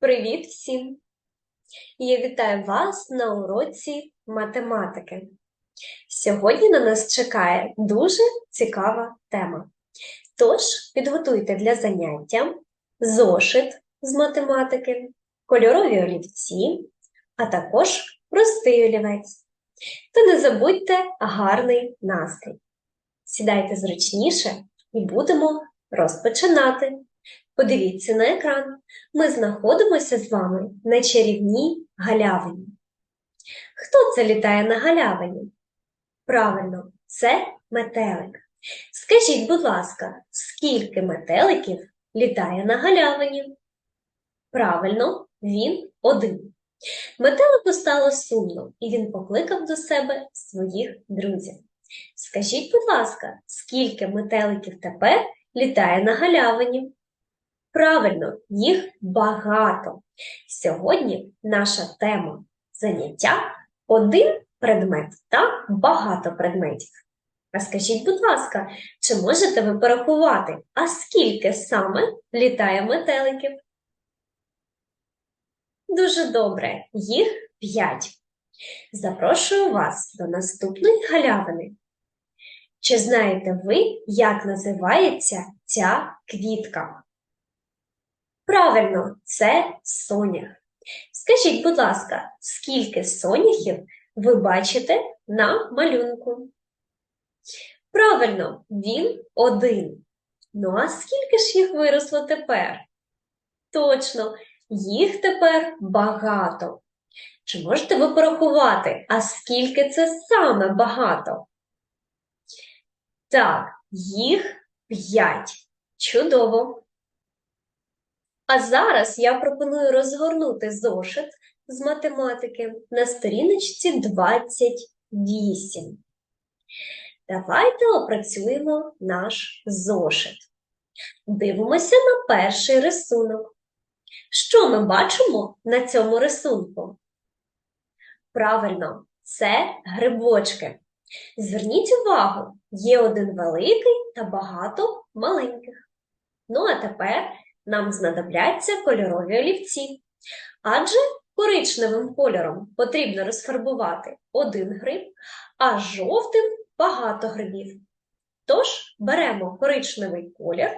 Привіт всім! Я вітаю вас на уроці математики. Сьогодні на нас чекає дуже цікава тема. Тож підготуйте для заняття зошит з математики, кольорові олівці, а також простий олівець. Та не забудьте гарний настрій. Сідайте зручніше і будемо розпочинати. Подивіться на екран. Ми знаходимося з вами на чарівній галявині. Хто це літає на галявині? Правильно, це метелик. Скажіть, будь ласка, скільки метеликів літає на галявині? Правильно, він один. Метелику стало сумно, і він покликав до себе своїх друзів. Скажіть, будь ласка, скільки метеликів тепер літає на галявині? Правильно, їх багато. Сьогодні наша тема заняття один предмет та багато предметів. А скажіть, будь ласка, чи можете ви порахувати, а скільки саме літає метеликів? Дуже добре, їх п'ять. Запрошую вас до наступної галявини. Чи знаєте ви, як називається ця квітка? Правильно, це сонях. Скажіть, будь ласка, скільки соняхів ви бачите на малюнку? Правильно, він один. Ну а скільки ж їх виросло тепер? Точно, їх тепер багато. Чи можете ви порахувати, а скільки це саме багато? Так, їх п'ять. Чудово! А зараз я пропоную розгорнути зошит з математики на сторіночці 28. Давайте опрацюємо наш зошит. Дивимося на перший рисунок. Що ми бачимо на цьому рисунку? Правильно, це грибочки. Зверніть увагу, є один великий та багато маленьких. Ну, а тепер нам знадобляться кольорові олівці. Адже коричневим кольором потрібно розфарбувати один гриб, а жовтим багато грибів. Тож беремо коричневий колір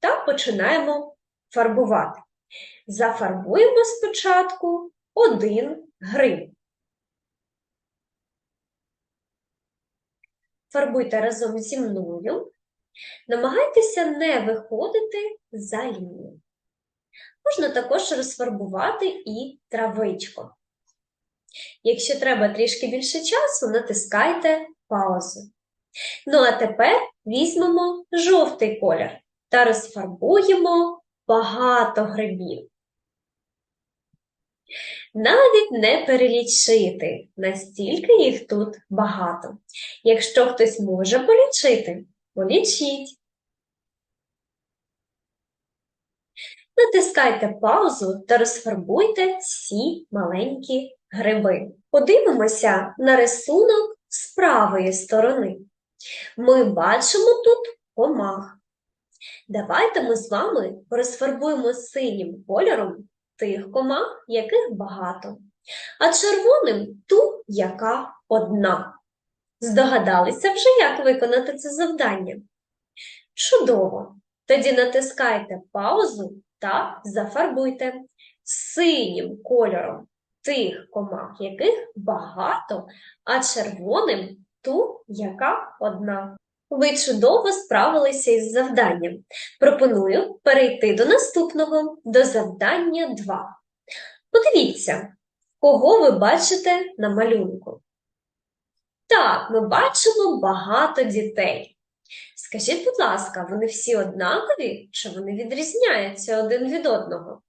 та починаємо фарбувати. Зафарбуємо спочатку один гриб. Фарбуйте разом зі мною. Намагайтеся не виходити за лінію. Можна також розфарбувати і травичку. Якщо треба трішки більше часу, натискайте паузу. Ну а тепер візьмемо жовтий колір та розфарбуємо багато грибів. Навіть не перелічити, настільки їх тут багато. Якщо хтось може полічити, полічіть. Натискайте паузу та розфарбуйте всі маленькі гриби. Подивимося на рисунок з правої сторони. Ми бачимо тут комах. Давайте ми з вами розфарбуємо синім кольором тих комах, яких багато, а червоним ту, яка одна. Здогадалися вже, як виконати це завдання? Чудово! Тоді натискайте паузу та зафарбуйте синім кольором тих комах, яких багато, а червоним ту, яка одна. Ви чудово справилися із завданням. Пропоную перейти до наступного, до завдання 2. Подивіться, кого ви бачите на малюнку. Так, ми бачимо багато дітей. Скажіть, будь ласка, вони всі однакові чи вони відрізняються один від одного?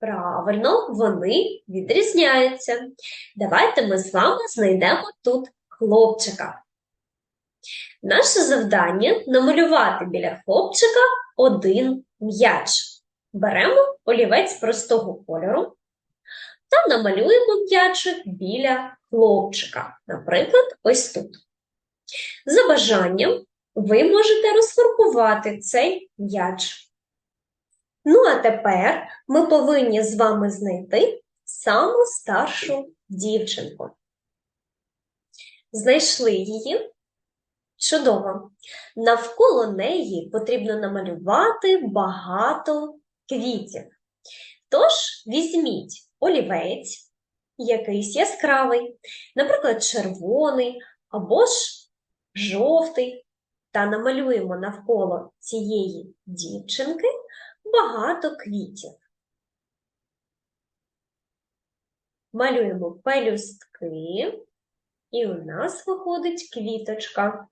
Правильно, вони відрізняються. Давайте ми з вами знайдемо тут хлопчика. Наше завдання намалювати біля хлопчика один м'яч. Беремо олівець простого кольору та намалюємо м'ячик біля хлопчика, наприклад, ось тут. За бажанням ви можете розфарбувати цей м'яч. Ну, а тепер ми повинні з вами знайти саму старшу дівчинку. Знайшли її? Чудово. Навколо неї потрібно намалювати багато квітів. Тож візьміть олівець, якийсь яскравий, наприклад, червоний або ж жовтий, та намалюємо навколо цієї дівчинки багато квітів. Малюємо пелюстки, і у нас виходить квіточка.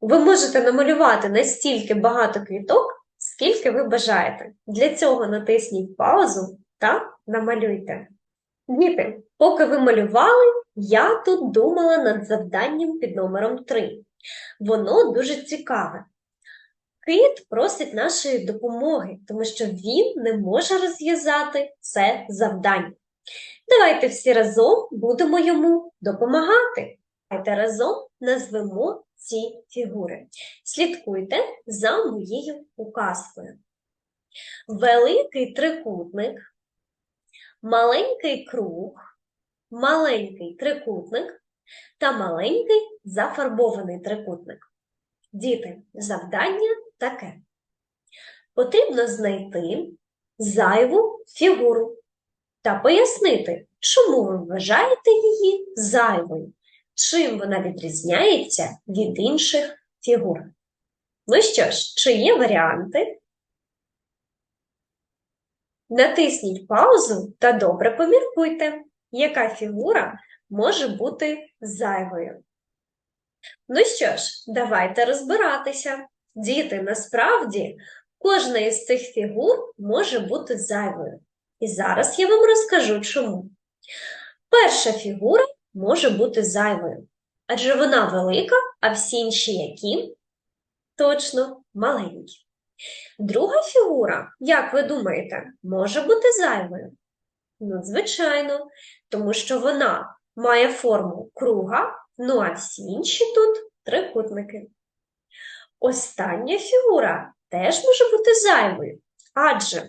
Ви можете намалювати настільки багато квіток, скільки ви бажаєте. Для цього натисніть паузу та намалюйте. Діти, поки ви малювали, я тут думала над завданням під номером 3. Воно дуже цікаве. Кит просить нашої допомоги, тому що він не може розв'язати це завдання. Давайте всі разом будемо йому допомагати. Давайте разом назвемо ці фігури. Слідкуйте за моєю указкою. Великий трикутник, маленький круг, маленький трикутник та маленький зафарбований трикутник. Діти, завдання таке. Потрібно знайти зайву фігуру та пояснити, чому ви вважаєте її зайвою, чим вона відрізняється від інших фігур. Ну що ж, чи є варіанти? Натисніть паузу та добре поміркуйте, яка фігура може бути зайвою. Ну що ж, давайте розбиратися. Діти, насправді, кожна із цих фігур може бути зайвою. І зараз я вам розкажу чому. Перша фігура може бути зайвою, адже вона велика, а всі інші які? Точно, маленькі. Друга фігура, як ви думаєте, може бути зайвою? Ну, звичайно, тому що вона має форму круга, ну а всі інші тут трикутники. Остання фігура теж може бути зайвою, адже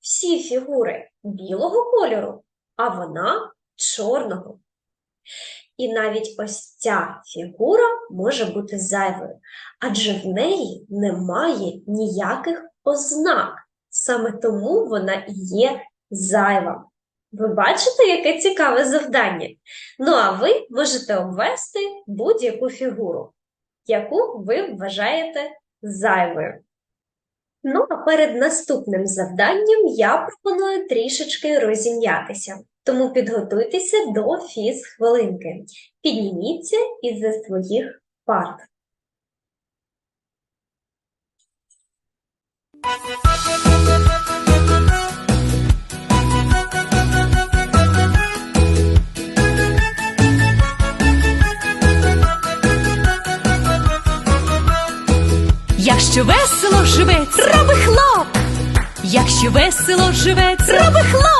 всі фігури білого кольору, а вона чорного. І навіть ось ця фігура може бути зайвою, адже в неї немає ніяких ознак. Саме тому вона і є зайва. Ви бачите, яке цікаве завдання? Ну, а ви можете обвести будь-яку фігуру, яку ви вважаєте зайвою. Ну, а перед наступним завданням я пропоную трішечки розім'ятися. Тому підготуйтеся до фіз-хвилинки. Підніміться із-за своїх парт. Якщо весело живеться, роби хлоп. Якщо весело живеться, роби хлоп.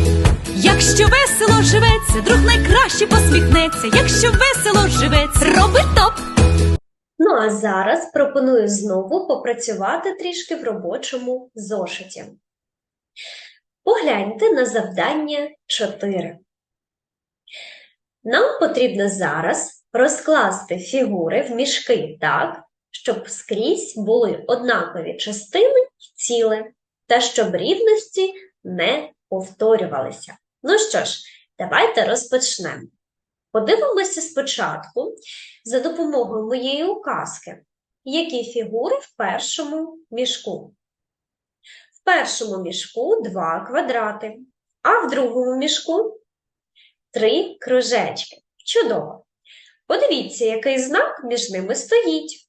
Якщо весело живеться, друг найкраще посміхнеться. Якщо весело живеться, роби топ. Ну а зараз пропоную знову попрацювати трішки в робочому зошиті. Погляньте на завдання 4. Нам потрібно зараз розкласти фігури в мішки так, щоб скрізь були однакові частини і ціле, та щоб рівності не повторювалися. Ну що ж, давайте розпочнемо. Подивимося спочатку за допомогою моєї указки, які фігури в першому мішку. В першому мішку два квадрати, а в другому мішку три кружечки. Чудово! Подивіться, який знак між ними стоїть.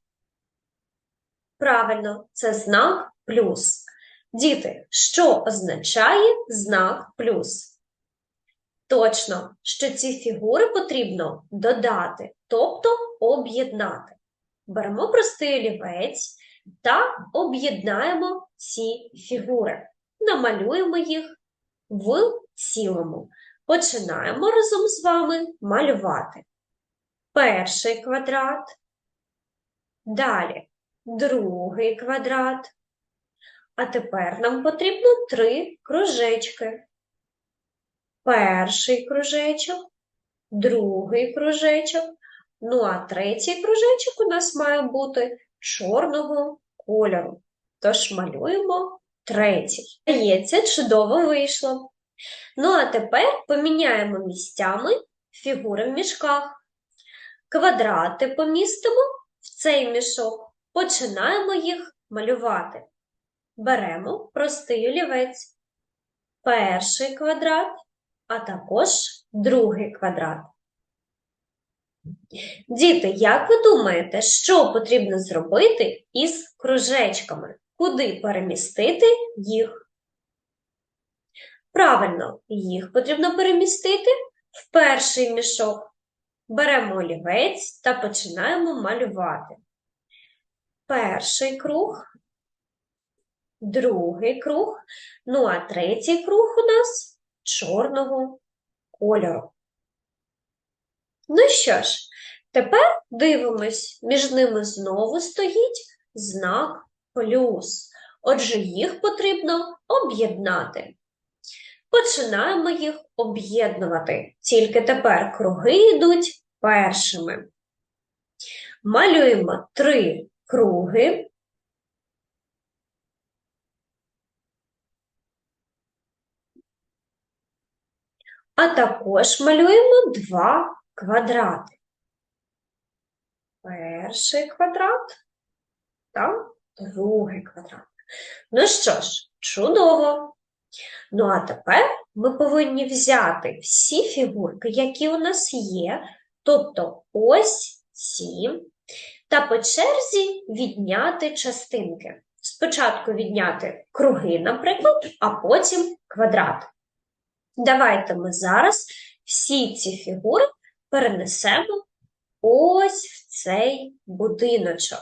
Правильно, це знак плюс. Діти, що означає знак плюс? Точно, що ці фігури потрібно додати, тобто об'єднати. Беремо простий олівець та об'єднаємо ці фігури. Намалюємо їх в цілому. Починаємо разом з вами малювати. Перший квадрат, далі другий квадрат. А тепер нам потрібно три кружечки. Перший кружечок, другий кружечок, ну а третій кружечок у нас має бути чорного кольору. Тож малюємо третій. Здається, чудово вийшло. Ну а тепер поміняємо місцями фігури в мішках. Квадрати помістимо в цей мішок, починаємо їх малювати. Беремо простий олівець, перший квадрат, а також другий квадрат. Діти, як ви думаєте, що потрібно зробити із кружечками? Куди перемістити їх? Правильно, їх потрібно перемістити в перший мішок. Беремо олівець та починаємо малювати. Перший круг, другий круг, ну а третій круг у нас чорного кольору. Ну що ж, тепер дивимось, між ними знову стоїть знак плюс. Отже, їх потрібно об'єднати. Починаємо їх об'єднувати. Тільки тепер круги йдуть першими. Малюємо три круги. А також малюємо два квадрати. Перший квадрат та другий квадрат. Ну що ж, чудово! Ну, а тепер ми повинні взяти всі фігурки, які у нас є, тобто ось ці, та по черзі відняти частинки. Спочатку відняти круги, наприклад, а потім квадрат. Давайте ми зараз всі ці фігури перенесемо ось в цей будиночок.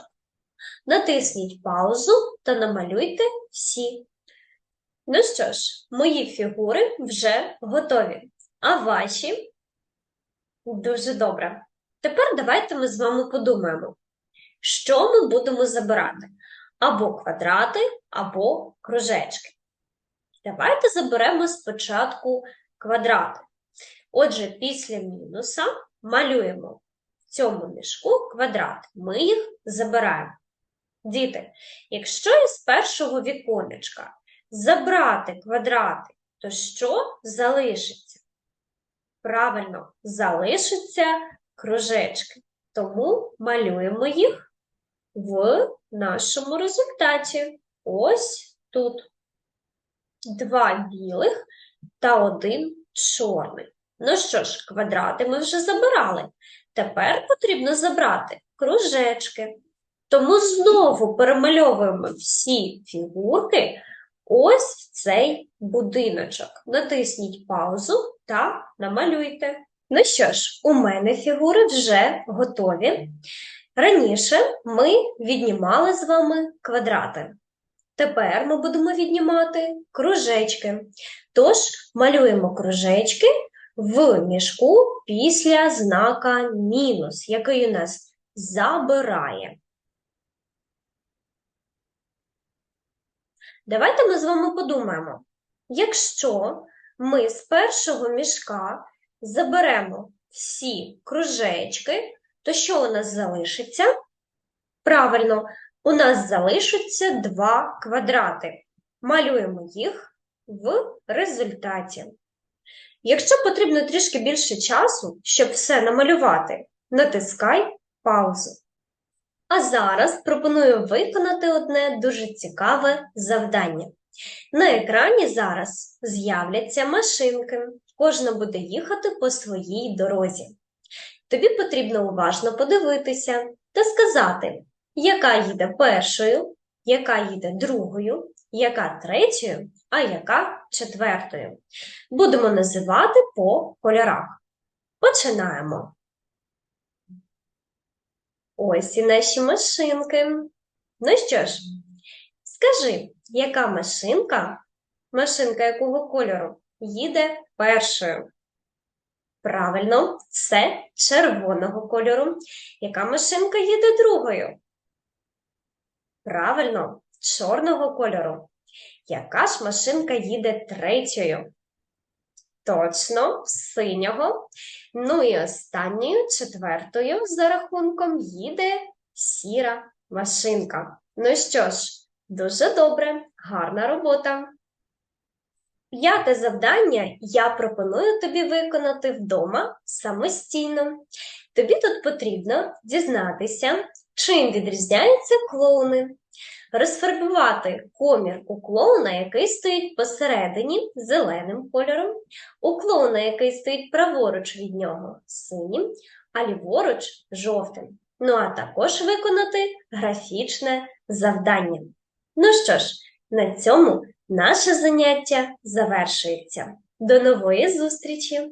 Натисніть паузу та намалюйте всі. Ну що ж, мої фігури вже готові. А ваші? Дуже добре. Тепер давайте ми з вами подумаємо, що ми будемо забирати: або квадрати, або кружечки. Давайте заберемо спочатку квадрати. Отже, після мінуса малюємо в цьому мішку квадрат. Ми їх забираємо. Діти, якщо із першого віконечка забрати квадрати, то що залишиться? Правильно, залишаться кружечки. Тому малюємо їх в нашому результаті. Ось тут. Два білих та один чорний. Ну що ж, квадрати ми вже забирали. Тепер потрібно забрати кружечки. Тому знову перемальовуємо всі фігурки ось в цей будиночок. Натисніть паузу та намалюйте. Ну що ж, у мене фігури вже готові. Раніше ми віднімали з вами квадрати. Тепер ми будемо віднімати кружечки. Тож малюємо кружечки в мішку після знака мінус, який у нас забирає. Давайте ми з вами подумаємо, якщо ми з першого мішка заберемо всі кружечки, то що у нас залишиться? Правильно, у нас залишаться два квадрати. Малюємо їх в результаті. Якщо потрібно трішки більше часу, щоб все намалювати, натискай паузу. А зараз пропоную виконати одне дуже цікаве завдання. На екрані зараз з'являться машинки. Кожна буде їхати по своїй дорозі. Тобі потрібно уважно подивитися та сказати, яка їде першою, яка їде другою, яка третьою, а яка четвертою. Будемо називати по кольорах. Починаємо. Ось і наші машинки. Ну що ж, скажи, яка машинка, машинка якого кольору, їде першою? Правильно, це червоного кольору. Яка машинка їде другою? Правильно, чорного кольору. Яка ж машинка їде третьою? Точно, синього. Ну і останньою, четвертою, за рахунком, їде сіра машинка. Ну що ж, дуже добре, гарна робота. П'яте завдання я пропоную тобі виконати вдома самостійно. Тобі тут потрібно дізнатися, чим відрізняються клоуни, розфарбувати комір у клоуна, який стоїть посередині зеленим кольором, у клоуна, який стоїть праворуч від нього синім, а ліворуч жовтим. Ну а також виконати графічне завдання. Ну що ж, на цьому наше заняття завершується. До нової зустрічі!